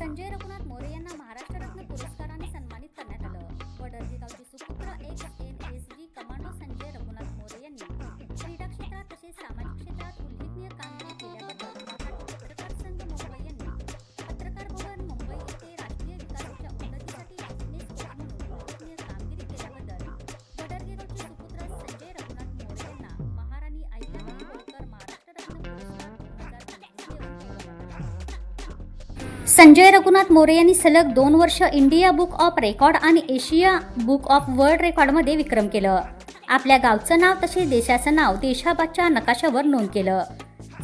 संजय रघुनाथ मोरे यांना संजय रघुनाथ मोरे यांनी सलग दोन वर्ष इंडिया बुक ऑफ रेकॉर्ड आणि एशिया बुक ऑफ वर्ल्ड रेकॉर्डमध्ये विक्रम केलं. आपल्या गावचं नाव तसेच देशाचं नाव देशाबादच्या नकाशावर नोंद केलं.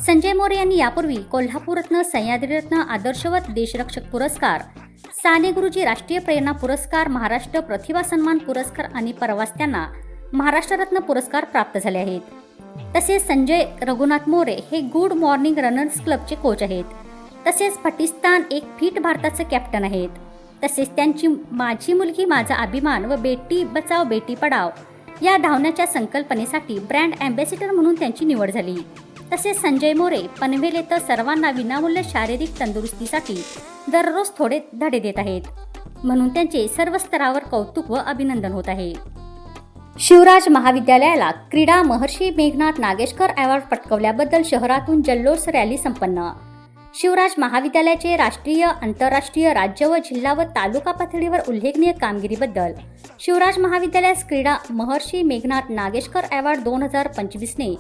संजय मोरे यांनी यापूर्वी कोल्हापूररत्न सह्याद्रीरत्न आदर्शवत देशरक्षक पुरस्कार साने गुरुजी राष्ट्रीय प्रेरणा पुरस्कार महाराष्ट्र प्रतिभा सन्मान पुरस्कार आणि परवास त्यांना महाराष्ट्र रत्न पुरस्कार प्राप्त झाले आहेत. तसेच संजय रघुनाथ मोरे हे गुड मॉर्निंग रनर्स क्लबचे कोच आहेत. तसेच पाकिस्तान एक फिट भारताचं कॅप्टन आहेत. तसेच त्यांची माझी मुलगी माझा अभिमान व बेटी बचाव बेटी पढाव या धावण्याच्या संकल्पनेसाठी ब्रँड अँबॅसिडर म्हणून त्यांची निवड झाली. तसेच संजय मोरे पनवेल येथे सर्वांना विनामूल्य शारीरिक तंदुरुस्तीसाठी दररोज थोडे धडे देत आहेत. म्हणून त्यांचे सर्व स्तरावर कौतुक व अभिनंदन होत आहे. शिवराज महाविद्यालयाला क्रीडा महर्षी मेघनाथ नागेशकर अवॉर्ड पटकवल्याबद्दल शहरातून जल्लोष रॅली संपन्न. शिवराज महाविद्यालयाचे राष्ट्रीय आंतरराष्ट्रीय राज्य व जिल्हा व तालुका पातळीवर उल्लेखनीय कामगिरीबद्दल शिवराज महाविद्यालयास क्रीडा महर्षी मेघनाथ नागेशकर अवॉर्ड दोन हजार पंचवीसने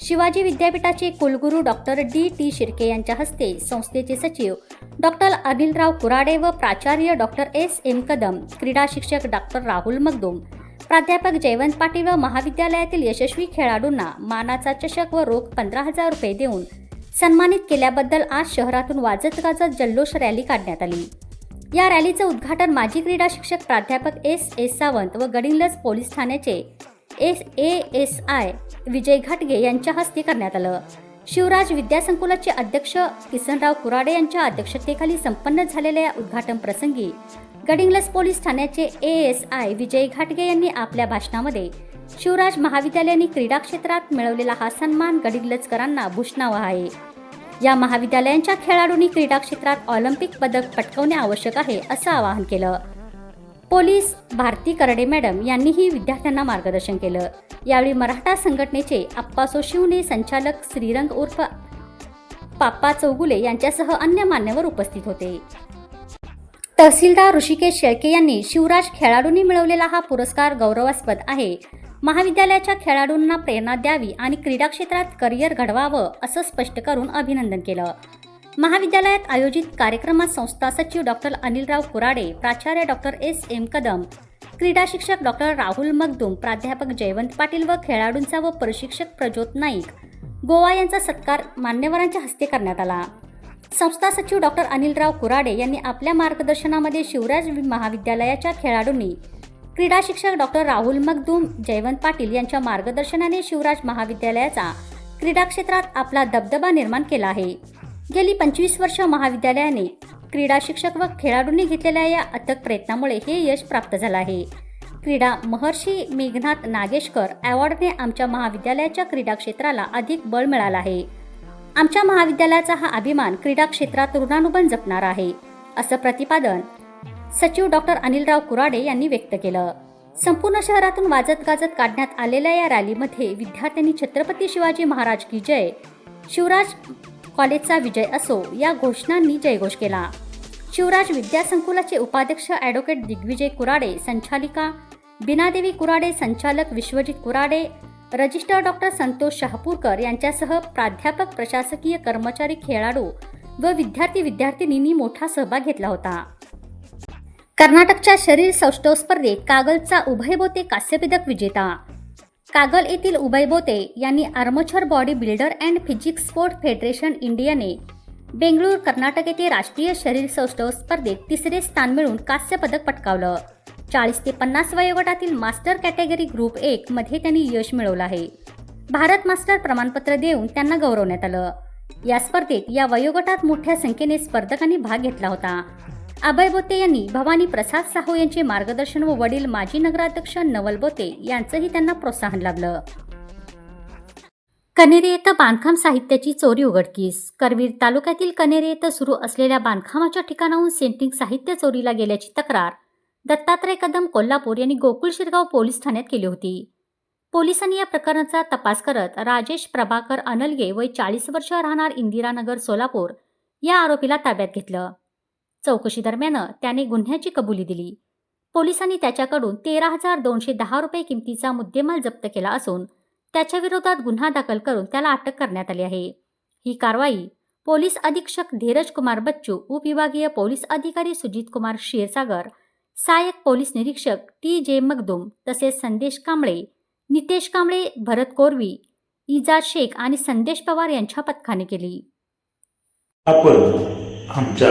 शिवाजी विद्यापीठाचे कुलगुरू डॉक्टर डी. टी. शिर्के यांच्या हस्ते संस्थेचे सचिव डॉक्टर अनिलराव कुराडे व प्राचार्य डॉक्टर एस. एम. कदम क्रीडा शिक्षक डॉक्टर राहुल मगदुम प्राध्यापक जयवंत पाटील व महाविद्यालयातील यशस्वी खेळाडूंना मानाचा चषक व रोख पंधरा हजार रुपये देऊन सन्मानित केल्याबद्दल आज शहरातून वाजत गाजत जल्लोष रॅली काढण्यात आली. या रॅलीचं उद्घाटन माजी क्रीडा शिक्षक प्राध्यापक एस एस सावंत व गडिंगलज पोलीस ठाण्याचे S A S I Vijay घाटगे यांच्या हस्ते करण्यात आलं. शिवराज विद्यासंकुलाचे अध्यक्ष किसनराव कुराडे यांच्या अध्यक्षतेखाली संपन्न झालेल्या या उद्घाटन प्रसंगी गडिंग्लज पोलीस ठाण्याचे ए एस आय विजय घाटगे यांनी आपल्या भाषणामध्ये शिवराज महाविद्यालयाने क्रीडा क्षेत्रात मिळवलेला हा सन्मान गडिलचकरांना भूषणावा आहे. या महाविद्यालयांच्या खेळाडूंनी क्रीडा क्षेत्रात ऑलिम्पिक पदक पटकवणे आवश्यक आहे असं आवाहन केलं. पोलीस भारती करडे मॅडम यांनीही विद्यार्थ्यांना मार्गदर्शन केलं. यावेळी मराठा संघटनेचे अप्पासो शिवने संचालक श्रीरंग उर्फ पाप्पा चौगुले यांच्यासह अन्य मान्यवर उपस्थित होते. तहसीलदार ऋषिकेश शेळके यांनी शिवराज खेळाडूंनी मिळवलेला हा पुरस्कार गौरवास्पद आहे. महाविद्यालयाच्या खेळाडूंना प्रेरणा द्यावी आणि क्रीडा क्षेत्रात करिअर घडवावं असं स्पष्ट करून अभिनंदन केलं. महाविद्यालयात आयोजित कार्यक्रमात संस्था सचिव डॉक्टर अनिलराव कुराडे प्राचार्य डॉक्टर एस. एम. कदम क्रीडा शिक्षक डॉक्टर राहुल मगदुम प्राध्यापक जयवंत पाटील व खेळाडूंचा व प्रशिक्षक प्रज्योत नाईक. गोवा यांचा सत्कार मान्यवरांच्या हस्ते करण्यात आला. संस्था सचिव डॉक्टर अनिलराव कुराडे यांनी आपल्या मार्गदर्शनामध्ये शिवराज महाविद्यालयाच्या खेळाडूंनी क्रीडा शिक्षक डॉक्टर राहुल मगदूम जयवंत पाटील यांच्या मार्गदर्शनाने शिवराज महाविद्यालयाचा क्रीडा क्षेत्रात आपला दबदबा निर्माण केला आहे. गेली पंचवीस वर्ष महाविद्यालयाने क्रीडा शिक्षक व खेळाडूंनी घेतलेल्या या अथक प्रयत्नामुळे हे यश प्राप्त झालं आहे. क्रीडा महर्षी मेघनाथ नागेशकर अवॉर्डने आमच्या महाविद्यालयाच्या क्रीडा क्षेत्राला अधिक बळ मिळालं आहे. आमच्या महाविद्यालयाचा हा अभिमान क्रीडा क्षेत्रात ऋणानुबंध जपणार आहे असं प्रतिपादन सचिव डॉक्टर अनिलराव कुराडे यांनी व्यक्त केलं. संपूर्ण शहरातून वाजत गाजत काढण्यात आलेल्या या रॅलीमध्ये विद्यार्थ्यांनी छत्रपती शिवाजी महाराज की जय शिवराज कॉलेजचा विजय असो या घोषणांनी जयघोष केला. शिवराज विद्यासंकुलाचे उपाध्यक्ष ॲडव्होकेट दिग्विजय कुराडे संचालिका बिनादेवी कुराडे संचालक विश्वजित कुराडे रजिस्टर डॉक्टर संतोष शहापूरकर यांच्यासह प्राध्यापक प्रशासकीय कर्मचारी खेळाडू व विद्यार्थी विद्यार्थिनींनी मोठा सहभाग घेतला होता. कर्नाटकच्या शरीर सौष्ठव स्पर्धेत कागलचा उभयबोते कांस्यपदक विजेता. कागल येथील उभयबोते यांनी amateur body builder and physique sport federation इंडियाने बेंगळूर कर्नाटक येथे राष्ट्रीय शरीर सौष्ठव स्पर्धेत तिसरे स्थान मिळवून कांस्य पदक पटकावलं. चाळीस ते पन्नास वयोगटातील मास्टर कॅटेगरी ग्रुप एक मध्ये त्यांनी यश मिळवलं आहे. भारत मास्टर प्रमाणपत्र देऊन त्यांना गौरवण्यात आलं. या स्पर्धेत या वयोगटात मोठ्या संख्येने स्पर्धकांनी भाग घेतला होता. अभय बोते यांनी भवानी प्रसाद साहू यांचे मार्गदर्शन व वडील माजी नगराध्यक्ष नवल बोते यांचंही त्यांना प्रोत्साहन लाभलं. कनेरे येथं बांधकाम साहित्याची चोरी उघडकीस. करवीर तालुक्यातील कनेरे येथं सुरू असलेल्या बांधकामाच्या ठिकाणाहून सेंटिंग साहित्य चोरीला गेल्याची तक्रार. दत्तात्रय कदम कोल्हापूर यांनी गोकुळ शिरगाव पोलीस ठाण्यात केली होती. पोलिसांनी या प्रकरणाचा तपास करत राजेश प्रभाकर अनलगे वय चाळीस वर्ष राहणार इंदिरानगर सोलापूर या आरोपीला ताब्यात घेतलं. चौकशीदरम्यान त्याने गुन्ह्याची कबुली दिली. पोलिसांनी त्याच्याकडून तेरा हजार दोनशे दहा रुपये किमतीचा मुद्देमाल जप्त केला असून त्याच्याविरोधात गुन्हा दाखल करून त्याला अटक करण्यात आली आहे. ही कारवाई पोलीस अधीक्षक धीरज कुमार बच्चू उपविभागीय पोलीस अधिकारी सुजित कुमार क्षीरसागर सहाय्यक पोलीस निरीक्षक टी जे मगदुम तसेच संदेश कांबळे नितेश कांबळे भरत कोरवी इजाज शेख आणि संदेश पवार यांच्या पथकाने केली. आपण आमच्या